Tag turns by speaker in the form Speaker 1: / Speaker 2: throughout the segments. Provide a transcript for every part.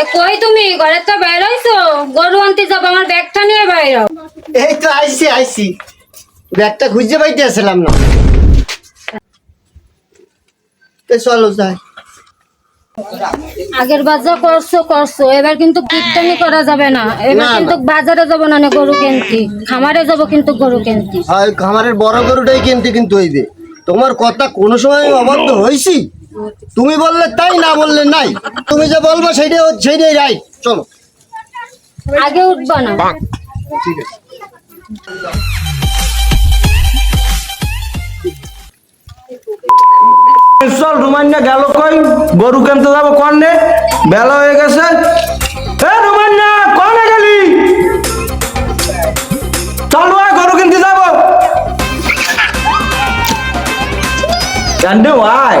Speaker 1: এ কই তুমি? ঘরে তো বের হইছো গরু আনতে যাব আমার ব্যাগটা নিয়ে বাইরো
Speaker 2: এই তো আইসি আইসি ব্যাগটা খুঁজে পাইতে আসলাম না। তো চলো যাই।
Speaker 1: আগের বাজার করছ করছ। এবার কিন্তু কীর্তনই করা যাবে না। এবার কিন্তু বাজারে যাব না না গরু কিনতে। খামারে যাব কিন্তু গরু কিনতে।
Speaker 2: হয় খামারের বড় গরুটাই কিনতে কিন্তু হইবে। তোমার কথা কোনো সময় আমি অবাধ্য হয়েছি তুমি বললে তাই না বললে নাই। তুমি যে বলব সেইটাই হচ্ছে- সেইটাই রাইট চলো।
Speaker 1: আগে উঠবা না।
Speaker 2: ঠিক আছে।
Speaker 3: চল রুমান্না গেল কই? গরু কিনতে যাব বেলা হয়ে গেছে। এ রুমান্না কনে গেলি? চল আয় গরু কিনতে যাব। জানতে আয়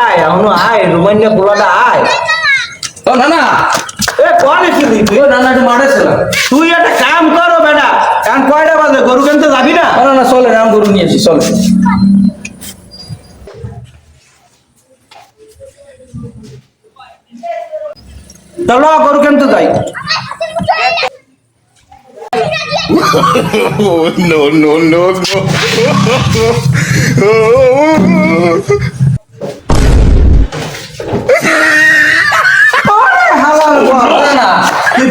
Speaker 3: এখনও আয় রুমান্যা পোলাটা আয়
Speaker 4: ও না না
Speaker 3: এ কোন এসেছিলি তুই
Speaker 4: ও না না একটু মাঠে ছিলাম
Speaker 3: তুই একটা কাম করো বেটা কারণ কয়টা বাজে গরু কিনতে যাবি না
Speaker 4: না না চলে রাম গরু নিয়েছি চলে
Speaker 3: চলো গরু কিনতে যাই
Speaker 5: no, no, no, no.
Speaker 3: আরে হালাল বল।
Speaker 4: না না
Speaker 3: তুই বামন হইয়া চান্দের দিকে হাত বাড়াও
Speaker 4: না, না, না।
Speaker 3: হ্যাঁ?
Speaker 4: ও না
Speaker 3: হাত গরু কিনতে যাব, হাত? হ্যাঁ? কোথায় যাবি, কোথায় যাবি, হ্যাঁ? আবার, আবার তাকাও। হ্যাঁ? আবার, আবার তাকাও, চল। রুমান্না,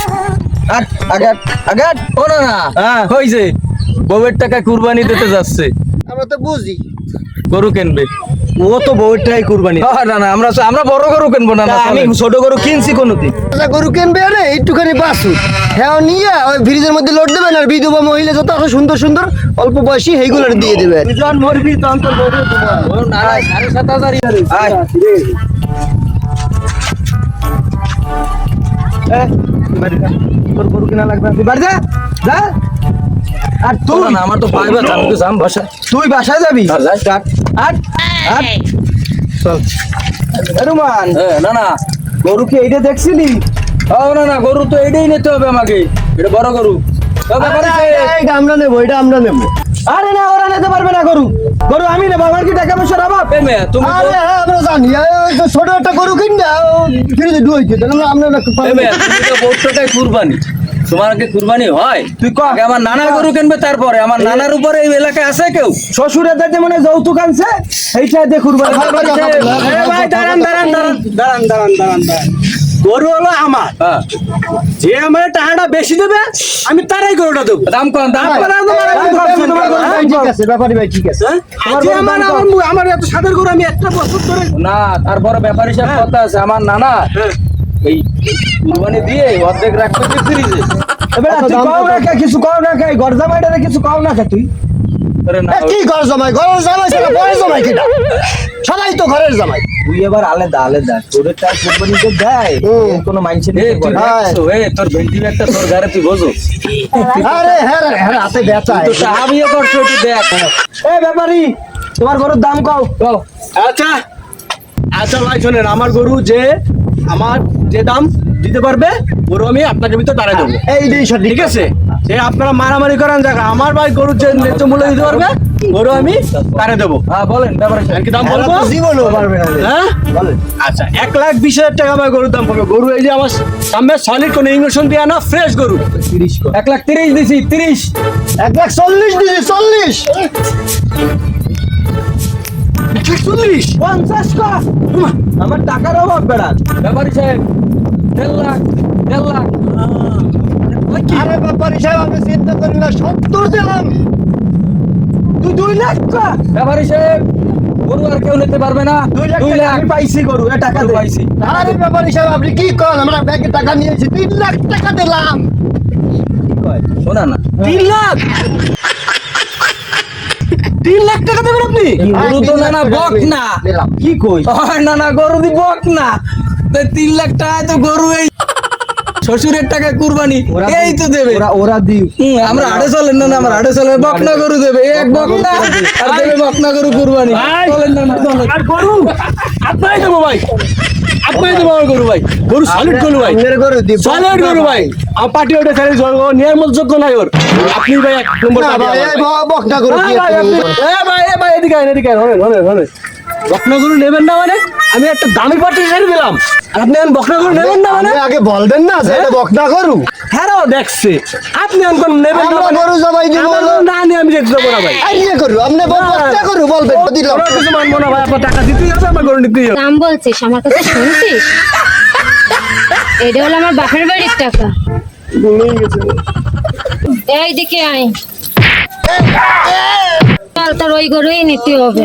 Speaker 3: আর আগে হাঁট, আগে হাঁট।
Speaker 4: ও না। না
Speaker 3: হ্যাঁ।
Speaker 4: হইছে বউয়ের টাকা কুরবানি দিতে যাচ্ছে।
Speaker 2: আমরা তো বুঝি।
Speaker 4: গরু কিনবে।
Speaker 3: ও তো বউটাই কুরবানি।
Speaker 4: না না আমরা আমরা বড় গরু কিনবো না না
Speaker 3: আমি ছোট গরু কিনছি কোনোদিন।
Speaker 2: আচ্ছা গরু কিনবে আরে? একটুখানি বাসু হ্যাঁ নিয়ে ওই ফ্রিজের মধ্যে লোড দেবেন আর বিধবা মহিলা যত আরও সুন্দর সুন্দর অল্প বয়সী সেইগুলো দিয়ে দেবেন
Speaker 3: জন মরবি তখন তোর
Speaker 4: সাড়ে সাত
Speaker 3: আয়। তোর গরু কিনা লাগবে তুই বাড়ি যা। যা। আর তুই
Speaker 4: না না আমার তো পাইবা আমি তো যাম বাসা
Speaker 3: তুই বাসায় যাবি?
Speaker 4: যাই।
Speaker 3: আট। আট। আট চল। এ রুমান
Speaker 4: না না।
Speaker 3: গরু কি এইটা দেখছিলি?
Speaker 4: ও না না গরু তো এইটাই নিতে হবে আমাকে। এটা বড় গরু।
Speaker 2: আমরা নেব এটা আমরা নেব।
Speaker 3: আরে না ওরা নিতে পারবে না গরু। গরু আমি নেব আমার কি টাকা পয়সার অভাব?
Speaker 4: তুমি
Speaker 2: আরে হ্যাঁ আমরা জানি। ছোট একটা গরু ফ্রিজে ডুয়েছে তাহলে আমরা
Speaker 4: কুরবানি। তোমার কি কুরবানি হয়?
Speaker 3: তুই ক?
Speaker 4: আমার নানা গরু কিনবে তারপরে। আমার নানার উপরে এই এলাকায় আছে কেউ?
Speaker 3: শ্বশুরের দাঁতে মানে যৌতুক আনছে এইটা দিয়ে কুরবানি
Speaker 4: দাঁড়ান, দাঁড়ান, দাঁড়ান।
Speaker 3: দাঁড়ান দাঁড়ান দাঁড়ান দাঁড়ান। গরু হলো আমার।
Speaker 4: হ্যাঁ,
Speaker 3: যে আমার টাকাটা বেশি দেবে আমি তারাই গরুটা দেবো।
Speaker 4: দাম কম দাম
Speaker 2: ঠিক আছে ব্যাপারী ভাই ঠিক আছে।
Speaker 3: হ্যাঁ? আমার আমার এত সাদের গরু আমি একটা বছর ধরে
Speaker 4: না তারপরে ব্যাপার হিসাব কথা আছে। আমার নানা এই কুরবানি দিয়ে অর্ধেক রাখতে ফ্রিজে
Speaker 3: এবার কিছু গরজা মাইটারে কিছু তুই
Speaker 4: না,
Speaker 2: কি ঘর জামাই ঘর জামাই সেটা বড় জামাই কিটা? সবাই তো ঘরের জামাই।
Speaker 3: তুই এবার আলাদা আলাদা। তোদের তার কোম্পানি তো দেয়।
Speaker 2: হুম।
Speaker 3: এর কোনো মাইন্ডসেট নেই
Speaker 4: তুই
Speaker 2: হ্যাঁ।
Speaker 4: দেখছ, এ, তোর ভেন্টি একটা তোর ঘরে তুই বোঝো।
Speaker 2: আরে হ্যাঁ হ্যাঁ হাতে ব্যথা।
Speaker 4: তো সাহাবিও করছ একটু দেখ।
Speaker 3: এ ব্যাপারি তোমার গরুর দাম কও।
Speaker 4: কও।
Speaker 3: আচ্ছা আচ্ছা ভাই শোনেন আমার গরু যে আমার যে দাম দিতে পারবে গরু আমি আপনাকে ভিতরে দাঁড়াই দেবো।
Speaker 2: এই সঠিক
Speaker 3: ঠিক আছে? যে আপনারা মারামারি করেন জায়গা আমার ভাই গরুর যে ন্যায্য মূল্য দিতে পারবে গরু আমি? তারে দেবো?
Speaker 4: হ্যাঁ বলেন ব্যাপার
Speaker 3: কি দাম বলব?
Speaker 2: জীবনেও পারবে না
Speaker 3: হ্যাঁ?
Speaker 2: বলেন।
Speaker 3: আচ্ছা এক লাখ বিশ হাজার টাকা আমার গরুর দাম পড়বে। গরু এই যে আমার সামনে সলিড কোনো ইঞ্জেকশন দেওয়া না ফ্রেশ গরু।
Speaker 4: তিরিশ এক লাখ তিরিশ দিছি তিরিশ।
Speaker 2: এক লাখ চল্লিশ দিছি চল্লিশ।
Speaker 3: চল্লিশ? পঞ্চাশ কা। আমার টাকার অভাব বেড়া।
Speaker 4: ব্যাপারী সাহেব দেড় লাখ দেড় লাখ।
Speaker 2: আরে ব্যাপারী সাহেব আপনি চিন্তা করেন না সত্তর দিলাম।
Speaker 6: তুই দুই লাখ
Speaker 4: ব্যাপারী সাহেব গরু আর কেউ নিতে পারবে না।
Speaker 6: দুই লাখ আমি পাইছি গরু এ টাকা
Speaker 4: পাইছি।
Speaker 2: আরে ব্যাপারী সাহেব আপনি কি করেন আমরা ব্যাংকে টাকা নিয়েছি তিন লাখ টাকা দিলাম।
Speaker 4: শোনা না।
Speaker 6: তিন লাখ? তিন লাখ টাকা দেবেন আপনি?
Speaker 4: গরু তো না না বক না।
Speaker 6: কি কই?
Speaker 4: না না গরু দি বক না। তিন লাখ টাকা তো গরু এই শ্বশুরের টাকা কুরবানি এই তো দেবে।
Speaker 6: ওরা ওরা দি
Speaker 4: আমরা আড়ে চলেন না না আমরা আড়ে চলেন। বকনা গরু দেবে এক বকনা। আর দেবে বকনা গরু কুরবানি। চলেন না
Speaker 6: আর গরু? আপনাই দেবো ভাই। আপনাই দেবো আমার গরু ভাই। গরু সলিড গরু ভাই।
Speaker 2: গরু
Speaker 6: সলিড গরু ভাই। পার্টি ওটা ও নির্মল যোগ্য নাই ওর। আপনি ভাই এক নম্বর
Speaker 2: বকনা গরু
Speaker 6: এ ভাই এ ভাই এদিকে এদিকে হলেন বকনাগরু নেবেন না মানে? আমি একটা দামি পার্টি ছেড়ে দিলাম। আর আপনি এখন বকনাগরু নেবেন না মানে?
Speaker 2: আগে বলবেন না যে এটা বকনা গরু।
Speaker 6: হ্যাঁ দেখছি। আপনি এখন নেবেন না
Speaker 2: আমরা
Speaker 6: মানে?
Speaker 2: গরু জবাই দিব
Speaker 6: আমার না। নিয়ে আমি দেখতে যাব না ভাই।
Speaker 2: আর ইয়ে গরু আপনি বকনা গরু বলবেন দিলাম
Speaker 6: ওরা কিছু মানবো না ভাই আপনার টাকা দিতেই হবে আমার গরু নিতেই হবে।
Speaker 1: দাম বলছিস আমার কাছে শুনছিস? এটা হলো আমার বাপের বাড়ির টাকা। এই এইদিকে আয়। তোর ওই গরুই নিতে হবে।